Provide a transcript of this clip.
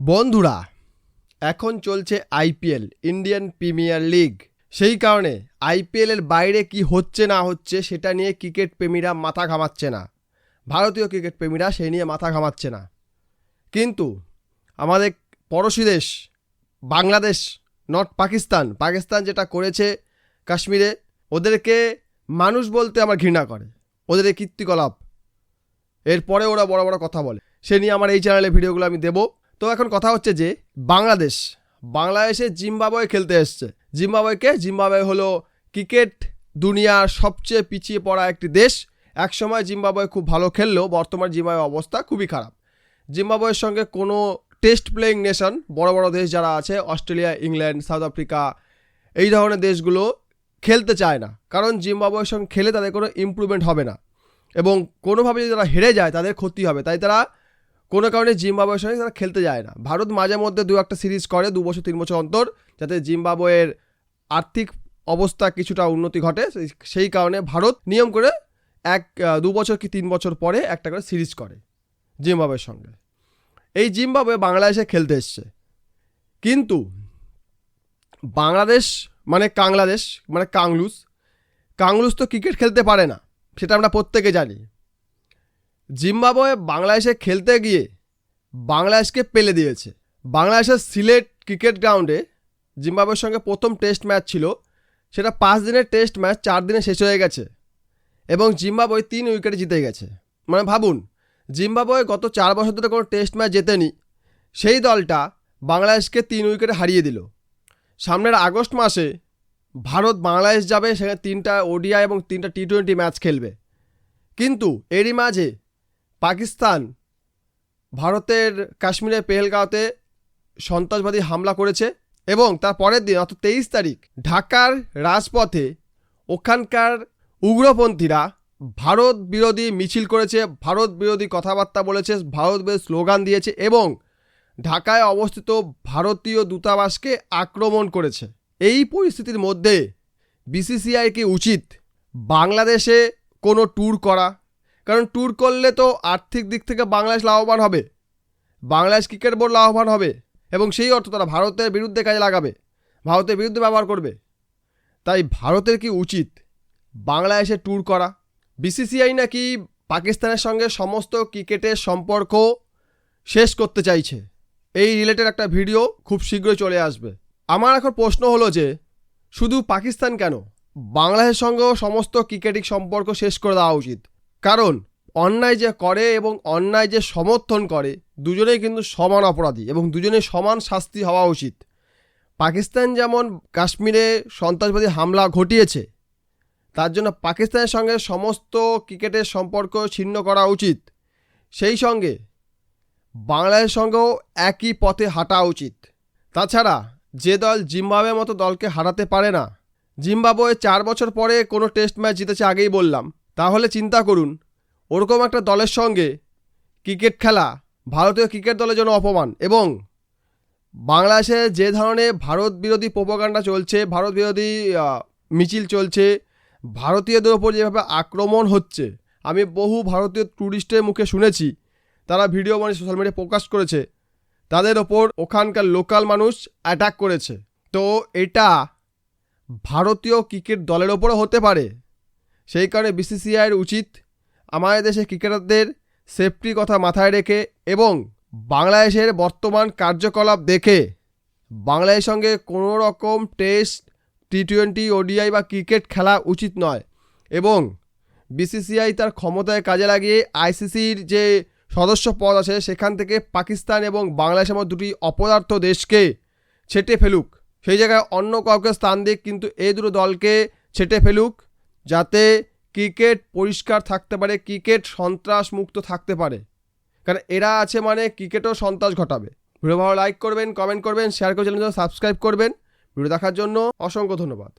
বন্ধুরা, এখন চলছে আইপিএল ইন্ডিয়ান প্রিমিয়ার লিগ। সেই কারণে আইপিএল এর বাইরে কি হচ্ছে না হচ্ছে সেটা নিয়ে ক্রিকেট প্রেমীরা মাথা ঘামাচ্ছে না। ভারতীয় ক্রিকেট প্রেমীরা সেই নিয়ে মাথা ঘামাচ্ছে না। কিন্তু আমাদের পড়োশী দেশ, বাংলাদেশ নট পাকিস্তান পাকিস্তান যেটা করেছে কাশ্মীরে, ওদেরকে মানুষ বলতে আমার ঘৃণা করে ওদের এই কীর্তিকলাপ। এরপরে ওরা বড় বড় কথা বলে। সে নিয়ে আমার এই চ্যানেলে ভিডিওগুলো আমি দেবো। তো এখন কথা হচ্ছে যে বাংলাদেশ, বাংলাদেশে জিম্বাবয়ে খেলতে এসছে। জিম্বাবয়েকে, জিম্বাবয়ে হলো ক্রিকেট দুনিয়ার সবচেয়ে পিছিয়ে পড়া একটি দেশ। একসময় জিম্বাবয়ে খুব ভালো খেললেও বর্তমান জিম্বাবয়ে অবস্থা খুবই খারাপ। জিম্বাবয়ের সঙ্গে কোনো টেস্ট প্লেয়িং নেশন, বড় বড় দেশ যারা আছে, অস্ট্রেলিয়া, ইংল্যান্ড, সাউথ আফ্রিকা, এই ধরনের দেশগুলো খেলতে চায় না। কারণ জিম্বাবয়ের সঙ্গে খেলে তাদের কোনো ইমপ্রুভমেন্ট হবে না। এবং কোনোভাবে যদি তারা হেরে যায়, তাদের ক্ষতি হবে। তাই তারা কোনো কারণে জিম্বাবুয়ের সঙ্গে তারা খেলতে যায় না। ভারত মাঝে মধ্যে দু একটা সিরিজ করে, দু বছর, তিন বছর অন্তর, যাতে জিম্বাবুয়ের আর্থিক অবস্থা কিছুটা উন্নতি ঘটে। সেই- কারণে ভারত নিয়ম করে এক দু বছর কি তিন বছর পরে একটা করে সিরিজ করে জিম্বাবুয়ের সঙ্গে। এই জিম্বাবুয়ে বাংলাদেশে খেলতে এসছে। কিন্তু বাংলাদেশ মানে কাংলাদেশ মানে কাংলুস কাংলুস তো ক্রিকেট খেলতে পারে না, সেটা আমরা প্রত্যেকে জানি। জিম্বাবুয়ে বাংলাদেশে খেলতে গিয়ে বাংলাদেশকে পেলে দিয়েছে। বাংলাদেশের সিলেট ক্রিকেট গ্রাউন্ডে জিম্বাবুয়ের সঙ্গে প্রথম টেস্ট ম্যাচ ছিল। সেটা পাঁচ দিনের টেস্ট ম্যাচ, চার দিনে শেষ হয়ে গেছে এবং জিম্বাবুয়ে তিন উইকেটে জিতে গেছে। মানে ভাবুন, জিম্বাবুয়ে গত চার বছর ধরে কোনো টেস্ট ম্যাচ জেতেনি, সেই দলটা বাংলাদেশকে তিন উইকেটে হারিয়ে দিল। সামনের আগস্ট মাসে ভারত বাংলাদেশ যাবে, সেখানে তিনটা ওডিআই এবং তিনটা টি টোয়েন্টি ম্যাচ খেলবে। কিন্তু এরই মাঝে পাকিস্তান ভারতের কাশ্মীরের পেহেলগাঁওতে সন্ত্রাসবাদী হামলা করেছে এবং তার পরের দিন, অর্থাৎ তেইশ তারিখ, ঢাকার রাজপথে ওখানকার উগ্রপন্থীরা ভারত বিরোধী মিছিল করেছে ভারত বিরোধী কথাবার্তা বলেছে ভারত বিরোধী স্লোগান দিয়েছে এবং ঢাকায় অবস্থিত ভারতীয় দূতাবাসকে আক্রমণ করেছে। এই পরিস্থিতির মধ্যে বিসিসিআই কি উচিত বাংলাদেশে কোনো ট্যুর করা? কারণ ট্যুর করলে তো আর্থিক দিক থেকে বাংলাদেশ লাভবান হবে। বাংলাদেশ ক্রিকেট বোর্ড লাভবান হবে এবং সেই অর্থ তারা ভারতের বিরুদ্ধে কাজে লাগাবে, ভারতের বিরুদ্ধে ব্যবহার করবে। তাই ভারতের কি উচিত বাংলাদেশে ট্যুর করা? বিসিসিআই নাকি পাকিস্তানের সঙ্গে সমস্ত ক্রিকেটের সম্পর্ক শেষ করতে চাইছে? এই রিলেটেড একটা ভিডিও খুব শীঘ্রই চলে আসবে। আমার এখন প্রশ্ন হলো যে, শুধু পাকিস্তান কেন? বাংলাদেশের সঙ্গেও সমস্ত ক্রিকেটিক সম্পর্ক শেষ করে দেওয়া উচিত। কারণ অন্যায় যে করে এবং অন্যায় যে সমর্থন করে, দুজনেই কিন্তু সমান অপরাধী এবং দুজনেই সমান শাস্তি হওয়া উচিত। পাকিস্তান যেমন কাশ্মীরে সন্ত্রাসবাদী হামলা ঘটিয়েছে, তার জন্য পাকিস্তানের সঙ্গে সমস্ত ক্রিকেটের সম্পর্ক ছিন্ন করা উচিত। সেই সঙ্গে বাংলাদেশের সঙ্গেও একই পথে হাঁটা উচিত। তাছাড়া যে দল জিম্বাবুয়ের মতো দলকে হারাতে পারে না, জিম্বাবুয়ে চার বছর পরে কোনো টেস্ট ম্যাচ জিতেছে আগেই বললাম। তাহলে চিন্তা করুন। ওরকম একটা দলের সঙ্গে ক্রিকেট খেলা ভারতীয় ক্রিকেট দলের জন্য অপমান এবং বাংলাদেশে যে ধরনের ভারত বিরোধী প্রোপাগান্ডা চলছে, ভারত বিরোধী মিছিল চলছে, ভারতীয়দের ওপর যেভাবে আক্রমণ হচ্ছে, আমি বহু ভারতীয় ট্যুরিস্টের মুখে শুনেছি, তারা ভিডিও বানিয়ে সোশ্যাল মিডিয়ায় প্রকাশ করেছে, তাদের ওপর ওখানকার লোকাল মানুষ অ্যাটাক করেছে। তো এটা ভারতীয় ক্রিকেট দলের ওপরও হতে পারে। সেই কারণে বিসিসিআইয়ের উচিত আমাদের দেশে ক্রিকেটারদের সেফটির কথা মাথায় রেখে এবং বাংলাদেশের বর্তমান কার্যকলাপ দেখে বাংলাদেশের সঙ্গে কোনো রকম টেস্ট টি টোয়েন্টি ওডিআই বা ক্রিকেট খেলা উচিত নয় এবং বিসিসিআই তার ক্ষমতায় কাজে লাগিয়ে আইসিসির যে সদস্য পদ আছে সেখান থেকে পাকিস্তান এবং বাংলাদেশের মতো দুটি অপদার্থ দেশকে ছেটে ফেলুক। সেই জায়গায় অন্য কাউকে স্থান দিক, কিন্তু এই দুটো দলকে ছেটে ফেলুক। যাতে ক্রিকেট পরিষ্কার থাকতে পারে, ক্রিকেট সন্ত্রাস মুক্ত থাকতে পারে। কারণ এরা আছে মানে ক্রিকেটও সন্ত্রাস ঘটাবে। ভিডিও ভালো লাইক করবেন কমেন্ট করবেন শেয়ার করে চ্যানেল সাবস্ক্রাইব করবেন। ভিডিও দেখার জন্য অসংখ্য ধন্যবাদ।